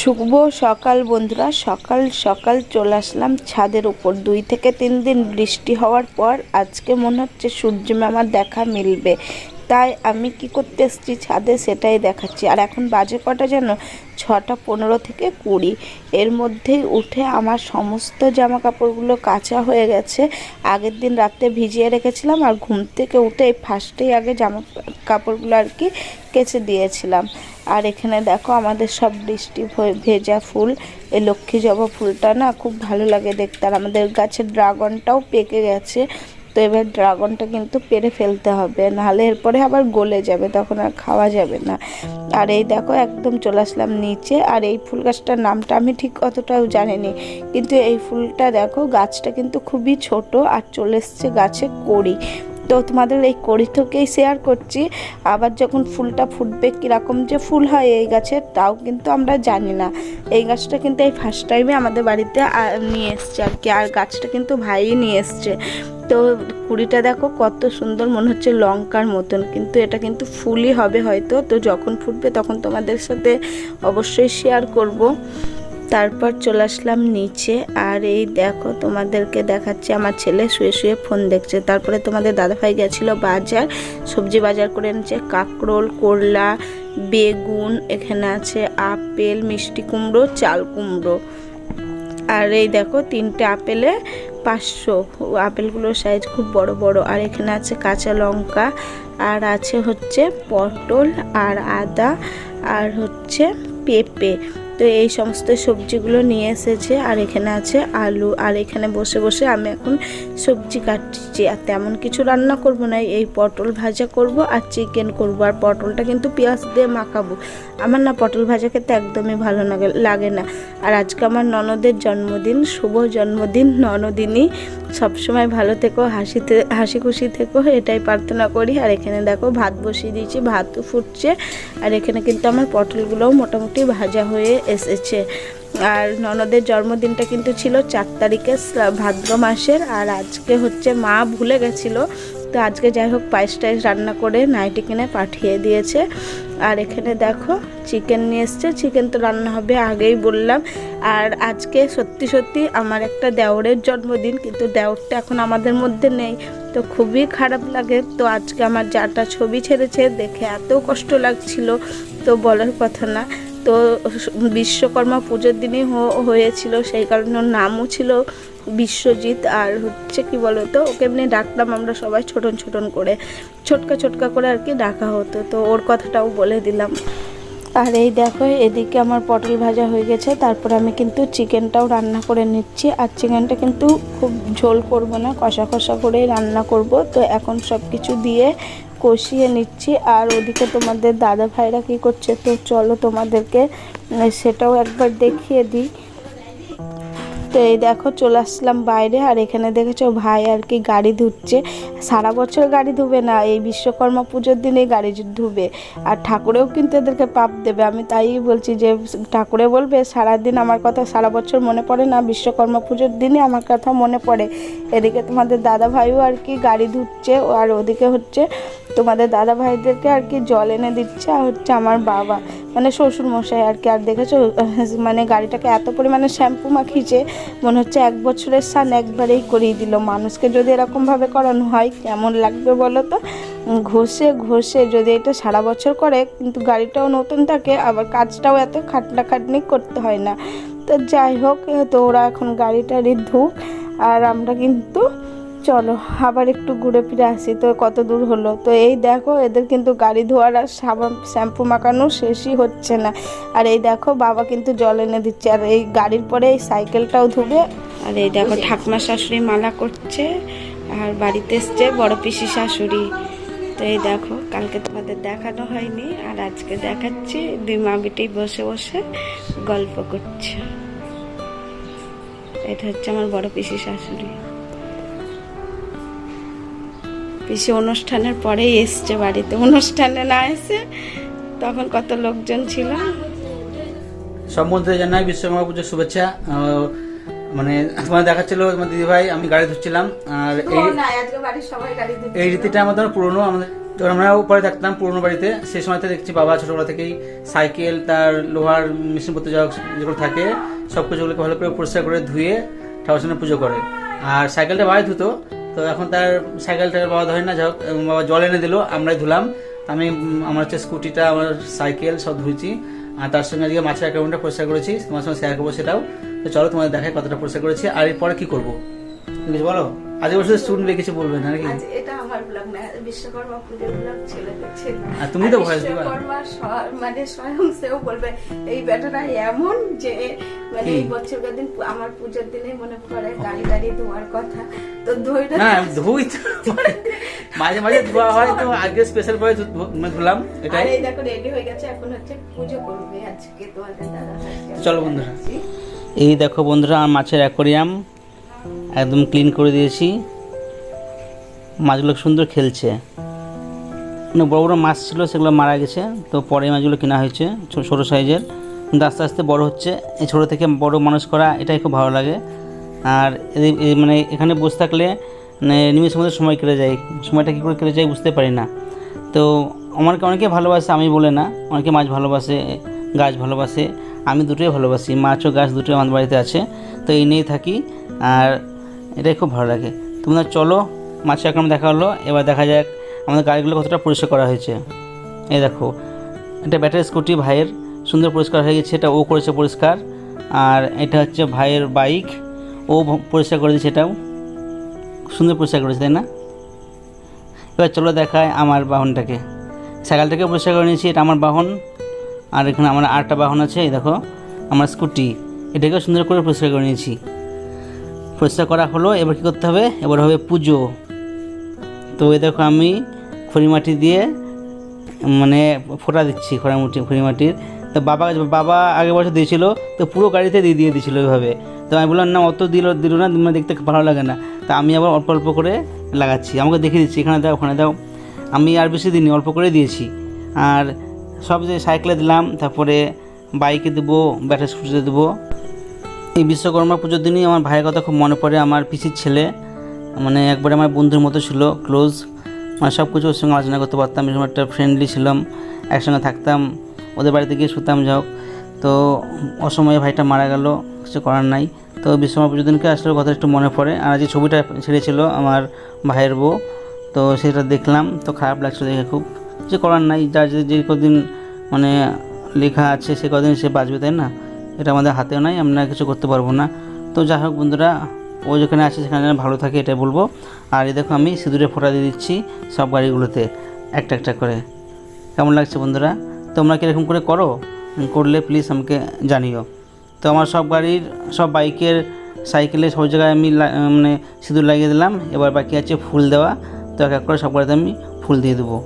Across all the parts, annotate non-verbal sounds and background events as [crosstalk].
শুভ সকাল বন্ধুরা। সকাল সকাল চলে আসলাম ছাদের উপর। দুই থেকে তিন দিন বৃষ্টি হওয়ার পর আজকে মনে হচ্ছে সূর্য মামার দেখা মিলবে। তাই আমি কি করতে এসেছি ছাদে সেটাই দেখাচ্ছি। আর এখন বাজে কটা যেন ছটা পনেরো থেকে কুড়ি। এর মধ্যেই উঠে আমার সমস্ত জামা কাপড়গুলো কাঁচা হয়ে গেছে। আগের দিন রাতে ভিজিয়ে রেখেছিলাম আর ঘুম থেকে উঠে এই ফার্স্টেই আগে জামা কাপড়গুলো আর কি কেচে দিয়েছিলাম। আর এখানে দেখো আমাদের সব বৃষ্টি ভেজা ফুল। এই লক্ষ্মী জবা ফুলটা না খুব ভালো লাগে দেখতে। আর আমাদের গাছের ড্রাগনটাও পেকে গেছে। তো এবার ড্রাগনটা কিন্তু পেরে ফেলতে হবে। নাহলে এরপরে আবার গলে যাবে, তখন আর খাওয়া যাবে না। আর এই দেখো একদম চলে আসলাম নিচে। আর এই ফুল গাছটার নামটা আমি ঠিক অতটাও জানিনি। কিন্তু এই ফুলটা দেখো, গাছটা কিন্তু খুবই ছোট। আর চলে এসছে গাছে কড়ি। তো তোমাদের এই কড়ি থেকেই শেয়ার করছি। আবার যখন ফুলটা ফুটবে কীরকম যে ফুল হয় এই গাছের তাও কিন্তু আমরা জানি না। এই গাছটা কিন্তু এই ফার্স্ট টাইমে আমাদের বাড়িতে নিয়ে এসছে আর কি। আর গাছটা কিন্তু ভাইই নিয়ে এসছে। তো কুড়িটা দেখো কত সুন্দর মনে হচ্ছে লঙ্কার মতন। কিন্তু এটা কিন্তু ফুলই হবে হয়তো। তো যখন ফুটবে তখন তোমাদের সাথে অবশ্যই শেয়ার করব। তারপর চলে আসলাম নিচে। আর এই দেখো, তোমাদেরকে দেখাচ্ছি, আমার ছেলে শুয়ে শুয়ে ফোন দেখছে। তারপরে তোমাদের দাদাভাই গেছিল বাজার, সবজি বাজার করে এনেছে, কাঁকরোল, করলা, বেগুন, এখানে আছে আপেল, মিষ্টি কুমড়ো, চাল কুমড়ো। আর এই দেখো, তিনটে আপেলে পাঁচশো। আপেলগুলোর সাইজ খুব বড় বড়। আর এখানে আছে কাঁচা লঙ্কা, আর আছে হচ্ছে পটল আর আদা, আর হচ্ছে পেঁপে। তো এই সমস্ত সবজিগুলো নিয়ে এসেছে। আর এখানে আছে আলু। আর এখানে বসে বসে আমি এখন সবজি কাটছি। আর তেমন কিছু রান্না করব না। এই পটল ভাজা করব আর চিকেন করব। আর পটলটা কিন্তু পেঁয়াজ দিয়ে মাখাবো। আমার না পটল ভাজা খেতে একদমই ভালো লাগে না। আর আজকে আমার ননদের জন্মদিন, শুভ জন্মদিন, ননদিনী। সবসময় ভালো থেকো, হাসিতে হাসি খুশি থেকো, এটাই প্রার্থনা করি। আর এখানে দেখো ভাত বসিয়ে দিয়েছি, ভাতও ফুটছে। আর এখানে কিন্তু আমার পটলগুলোও মোটামুটি ভাজা হয়ে এসেছে। আর ননদের জন্মদিনটা কিন্তু ছিল চার তারিখে ভাদ্র মাসের। আর আজকে হচ্ছে মা ভুলে গেছিল তো আজকে যাই হোক পায়েস টাইস রান্না করে নাইটি কিনে পাঠিয়ে দিয়েছে। আর এখানে দেখো চিকেন নিয়ে এসছে। চিকেন তো রান্না হবে আগেই বললাম। আর আজকে সত্যি সত্যি আমার একটা দেওরের জন্মদিন, কিন্তু দেওরটা এখন আমাদের মধ্যে নেই। তো খুবই খারাপ লাগে। তো আজকে আমার যাটা ছবি ছেড়েছে, দেখে এত কষ্ট লাগছিল। তো বলার কথা না। তো বিশ্বকর্মা পুজোর দিনই হয়েছিল, সেই কারণে ওর নামও ছিল বিশ্বজিৎ আর হচ্ছে কি বলতো, ওকে এমনি ডাকতাম আমরা সবাই ছোটন ছোটন করে, ছোটকা ছোটকা করে আর কি ডাকা হতো, তো ওর কথাটাও বলে দিলাম। আর এই দেখো, এদিকে আমার পটল ভাজা হয়ে গেছে, তারপর আমি কিন্তু চিকেনটাও রান্না করে নিচ্ছি, আর চিকেনটা কিন্তু খুব ঝোল করব না, কষা কষা করেই রান্না করব, তো এখন সব কিছু দিয়ে কষিয়ে নিচ্ছি। আর ওদিকে তোমাদের দাদা ভাইরা কী করছে? তো চলো তোমাদেরকে সেটাও একবার দেখিয়ে দিই। তো এই দেখো, চলে আসলাম বাইরে। আর এখানে দেখেছ ভাই আর কি গাড়ি ধুচ্ছে। সারা বছর গাড়ি ধুবে না, এই বিশ্বকর্মা পুজোর দিনে গাড়ি ধুবে। আর ঠাকুরেও কিন্তু এদেরকে পাপ দেবে। আমি তাই বলছি যে, ঠাকুরে বলবে, সারাদিন আমার কথা সারা বছর মনে পড়ে না, বিশ্বকর্মা পুজোর দিনে আমার কথা মনে পড়ে। এদিকে তোমাদের দাদা ভাইও আর কি গাড়ি ধুচ্ছে। আর ওদিকে হচ্ছে তোমাদের দাদা ভাইদেরকে আর কি জল এনে দিচ্ছে, আর হচ্ছে আমার বাবা। মানে শ্বশুর মশাই আর কি, আর দেখেছ? [laughs] মানে গাড়িটাকে এত পরিমাণে শ্যাম্পু মাখিয়েছে, মনে হচ্ছে এক বছরের সান একবারেই করিয়ে দিল। মানুষকে যদি এরকমভাবে করানো হয়, কেমন লাগবে বলো তো? ঘষে ঘষে, যদি এটা সারা বছর করে, কিন্তু গাড়িটাও নতুন থাকে, আবার কাজটাও এত খাটনা খাটনি করতে হয় না। তো যাই হোক, তো ওরা এখন গাড়িটারি ধুক, আর আমরা কিন্তু চলো, আবার একটু ঘুরে ফিরে আসি তো, কত দূর হলো। তো এই দেখো, এদের কিন্তু গাড়ি ধোয়ার আর সাবান, শ্যাম্পু মাখানো শেষই হচ্ছে না। আর এই দেখো, বাবা কিন্তু জল এনে দিচ্ছে। আর এই গাড়ির পরে এই সাইকেলটাও ধুবে। আর এই দেখো, ঠাকুমা শাশুড়ি মালা করছে। আর বাড়িতে এসছে বড় পিসি শাশুড়ি। তো এই দেখো, কালকে তোমাদের দেখানো হয়নি। আর আজকে দেখাচ্ছি, দুই মা বেটি বসে বসে গল্প করছে। এটা হচ্ছে আমার বড় পিসি শাশুড়ি। পিসি অনুষ্ঠানের পরেই এসছে বাড়িতে। অনুষ্ঠানে না এসে তখন কত লোকজন ছিল। সব মধ্যে জানাই বিশ্বকর্মা পুজোর শুভেচ্ছা। মানে তোমার দেখাচ্ছিল তোমার দিদি ভাই আমি গাড়ি ধরছিলাম। আর এই না আজকে বাড়ির সবাই গাড়ি এই রীতিটা আমাদের পুরনো। আমাদের তো আমরা উপরে থাকতাম পুরোনো বাড়িতে সেই সময়তে দেখছি বাবা ছোটবেলা থেকেই সাইকেল তার লোহার মেশিনপত্র যা যেগুলো থাকে সব কিছুগুলোকে ভালো করে পরিষ্কার করে ধুয়ে ঠাকুর পুজো করে। আর সাইকেলটা বাবাই ধুতো তো এখন তার সাইকেল টাইকেল বাবা ধরে না যাক বাবা জল এনে দিল, আমরাই ধুলাম। আমি আমার হচ্ছে স্কুটিটা, আমার সাইকেল সব ধুয়েছি। আর তার সঙ্গে আজকে মাছের অ্যাকাউন্টটা পরিষ্কার করেছি, তোমার সঙ্গে শেয়ার করব সেটাও। তো চলো তোমাদের দেখায় কতটা পরিষ্কার করেছি, আর এরপরে কি করব? বলো? আজকে বসে শুনবে কিছু বলবে না নাকি? আজ এটা আমার ব্লগ না বিশ্বকর্মা পুজোর ব্লগ ছেলে দেখছে। আর তুমি তো ভয়েস দিবা মানে স্বয়ং সেও বলবে এই বেটাটা এমন যে মানে? এই বছরকার দিন আমার পুজোর দিনে মনে পড়ে গাড়ি টাড়ি ধোয়ার কথা। তো ধৈর্য না ধুই তো। মাঝে মাঝে ধোয়া হয় তো আজকে স্পেশাল করে মানে ধুলাম এটাই। এই দেখো রেডি হয়ে গেছে এখন হচ্ছে পুজো করবে আজকে তোমাদের দাদা চলো বন্ধুরা। এই দেখো বন্ধুরা আমার মাছের অ্যাকোরিয়াম একদম ক্লিন করে দিয়েছি। মাছগুলো সুন্দর খেলছে। মানে বড় বড় মাছ ছিল, সেগুলো মারা গেছে। তো পরে মাছগুলো কেনা হয়েছে ছোটো সাইজের। কিন্তু আস্তে আস্তে বড় হচ্ছে। এই ছোটো থেকে বড় মানুষ করা এটাই খুব ভালো লাগে। আর মানে এখানে বসে থাকলে মানে নিমেষের মধ্যে সময় কেটে যায়। সময়টা কী করে কেটে যায় বুঝতে পারি না। তো আমাকে অনেকে ভালোবাসে, আমি বলে না। অনেকে মাছ ভালোবাসে, গাছ ভালোবাসে। আমি দুটোই ভালোবাসি। মাছ ও গাছ দুটোই আমাদের বাড়িতে আছে। তো এই নিয়েই থাকি। আর এটাই খুব ভালো লাগে। তোমরা চলো, মাছের এখন দেখা হলো, এবার দেখা যাক আমাদের গাড়িগুলো কতটা পরিষ্কার করা হয়েছে। এই দেখো, এটা ব্যাটারি স্কুটি ভাইয়ের সুন্দর পরিষ্কার হয়ে গেছে, এটা ও করেছে পরিষ্কার। আর এটা হচ্ছে ভাইয়ের বাইক, ও পরিষ্কার করে দিয়েছে এটাও। সুন্দর পরিষ্কার করেছে, তাই না? এবার চলো দেখায় আমার বাহনটাকে। সাইকেলটাকে পরিষ্কার করে নিয়েছি, এটা আমার বাহন। আর এখানে আমার আটটা বাহন আছে দেখো, আমার স্কুটি। এটাকেও সুন্দর করে পরিষ্কার করে নিয়েছি। পরিষ্কার করা হলো, এবার কী করতে হবে? এবার হবে পুজো। তো এই দেখো আমি খড়িমাটি দিয়ে মানে ফোঁটা দিচ্ছি খড়ামুটি খড়িমাটির তো বাবা বাবা আগের বছর দিয়েছিল, তো পুরো গাড়িতে দিয়ে দিয়ে দিয়েছিল ওইভাবে। তো আমি বললাম, না, অত দিল দিল না মানে দেখতে ভালো লাগে না। তা আমি আবার অল্প অল্প করে লাগাচ্ছি। আমাকে দেখিয়ে দিচ্ছি, এখানে দাও, ওখানে দাও। আমি আর বেশি দিনই, অল্প করে দিয়েছি। আর সব যে সাইকেলে দিলাম, তারপরে বাইকে দেবো, ব্যাটারি স্কুটিতে দেবো। এই বিশ্বকর্মা পুজোর দিনই আমার ভাইয়ের কথা খুব মনে পড়ে। আমার পিসির ছেলে মানে একবারে আমার বন্ধুর মতো ছিল ক্লোজ মানে সব কিছু ওর সঙ্গে আলোচনা করতে পারতাম, এরকম একটা ফ্রেন্ডলি ছিলাম, একসঙ্গে থাকতাম, ওদের বাড়িতে গিয়ে শুতাম যাও তো অসময়ে ভাইটা মারা গেল, কিছু করার নাই। তো বিশ্বকর্মা পুজোর দিনকে আসলে কথা একটু মনে পড়ে। আর যে ছবিটা ছেড়েছিল আমার ভাইয়ের বউ, তো সেটা দেখলাম, তো খারাপ লাগছিল দেখে খুব। কিছু করার নাই, যার যে যে কদিন মানে লেখা আছে, সে কদিন সে বাঁচবে, তাই না? এটা আমাদের হাতেও নাই, আমরা কিছু করতে পারব না। তো যাই হোক বন্ধুরা, ও যেখানে আছে সেখানে যেন ভালো থাকে এটাই বলব। আর এই দেখো আমি সিঁদুরে ফোঁটা দিয়ে দিচ্ছি সব গাড়িগুলোতে, একটা একটা করে। কেমন লাগছে বন্ধুরা? তোমরা কীরকম করে করো? করলে প্লিজ আমাকে জানিও। তো আমার সব গাড়ির, সব বাইকের সাইকেলে সব জায়গায় আমি মানে সিঁদুর লাগিয়ে দিলাম। এবার বাকি আছে ফুল দেওয়া। তো এক এক করে সব গাড়িতে আমি ফুল দিয়ে দেবো।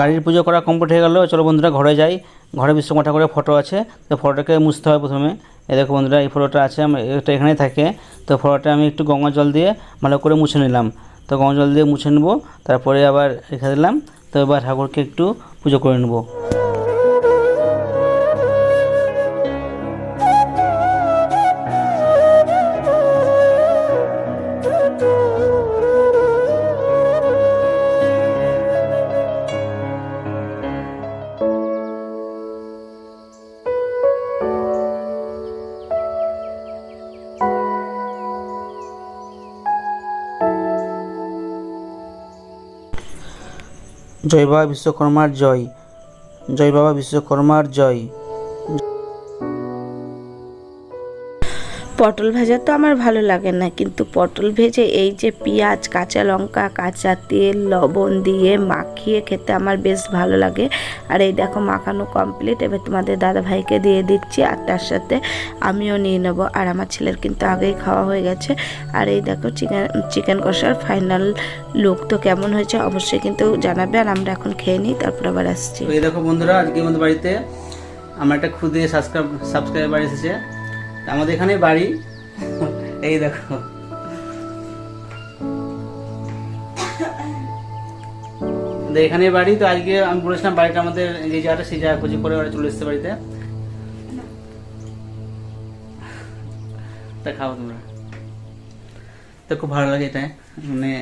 গাড়ির পুজো করা কমপ্লিট হয়ে গেল। চলো বন্ধুরা, ঘরে যাই। ঘরে বিশ্বকর্মা ঠাকুরের ফটো আছে। তো ফটোটাকে মুছতে হয় প্রথমে। এই দেখো বন্ধুরা, এই ফটোটা আছে এটা এখানেই থাকে। তো ফটোটা আমি একটু গঙ্গা জল দিয়ে ভালো করে মুছে নিলাম। তো গঙ্গা জল দিয়ে মুছে নেব, তারপরে আবার রেখে দিলাম। তো এবার ঠাকুরকে একটু পুজো করে নেব। জয় বাবা বিশ্বকর্মার জয়। জয় বাবা বিশ্বকর্মার জয়। পটল ভাজা তো আমার ভালো লাগে না, কিন্তু পটল ভেজে এই যে পেঁয়াজ, কাঁচা লঙ্কা, কাঁচা তেল, লবণ দিয়ে মাখিয়ে খেতে আমার বেশ ভালো লাগে। আর এই দেখো মাখানো কমপ্লিট এবার তোমাদের দাদা ভাইকে দিয়ে দিচ্ছি আর তার সাথে আমিও নিয়ে নেব। আর আমার ছেলের কিন্তু আগেই খাওয়া হয়ে গেছে। আর এই দেখো চিকেন চিকেন কষার ফাইনাল লুক তো কেমন হয়েছে অবশ্যই কিন্তু জানাবে। আর আমরা এখন খেয়ে নিই, তারপর আবার আসছি। দেখো বন্ধুরা, আজকে আমাদের বাড়িতে আমার একটা খুদে সাবস্ক্রাইব সাবস্ক্রাইবার এসেছে। আমাদের এখানে বাড়ি। এই দেখো। এখানে বাড়ি, তো আজকে আমি বলেছিলাম বাড়িটা আমাদের যে জায়গাটা সেই জায়গা খুঁজে করে চলে এসছে বাড়িতে। তা খাও তোমরা। তো খুব ভালো লাগে এটা মানে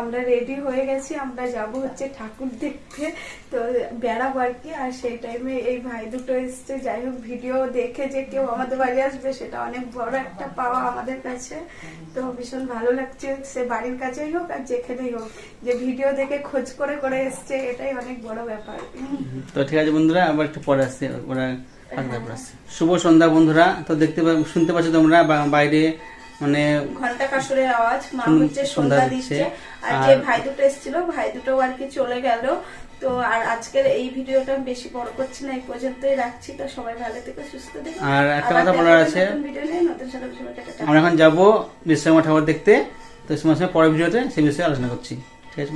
আমরা রেডি হয়ে গেছি, আমরা যাব হচ্ছে ঠাকুর দেখতে। তো বেড়াবো আর কি, আর সেই টাইমে এই ভাই দুটো এসছে। যাই হোক ভিডিও দেখে যে কেউ আমাদের বাড়ি আসবে, সেটা অনেক বড় একটা পাওয়া আমাদের কাছে। তো ভীষণ ভালো লাগছে, সে বাড়ির কাছেই হোক আর যেখানেই হোক। যে ভিডিও দেখে খোঁজ করে করে এসছে, এটাই অনেক বড় ব্যাপার। তো ঠিক আছে বন্ধুরা, আবার একটু পরে আসছে, ওরা শুভ সন্ধ্যা বন্ধুরা, তো দেখতে শুনতে পাচ্ছ তোমরা বাইরে মানে ঘণ্টা কাসরের আওয়াজ মা হচ্ছে সন্ধ্যা দিচ্ছে। আর যে ভাই দুটো এসেছিল ভাই দুটো আর কি চলে গেল। তো আর আজকের এই ভিডিওটা বেশি বড় করছি না এই পর্যন্তই রাখছি। তো সবাই ভালো থেকে সুস্থ থেকে। আর একটা কথা বলার আছে। আমরা এখন যাব বিশ্বকর্মা ঠাকুর দেখতে। তো সময় পরের ভিডিওতে সেই বিষয়ে আলোচনা করছি। ঠিক আছে?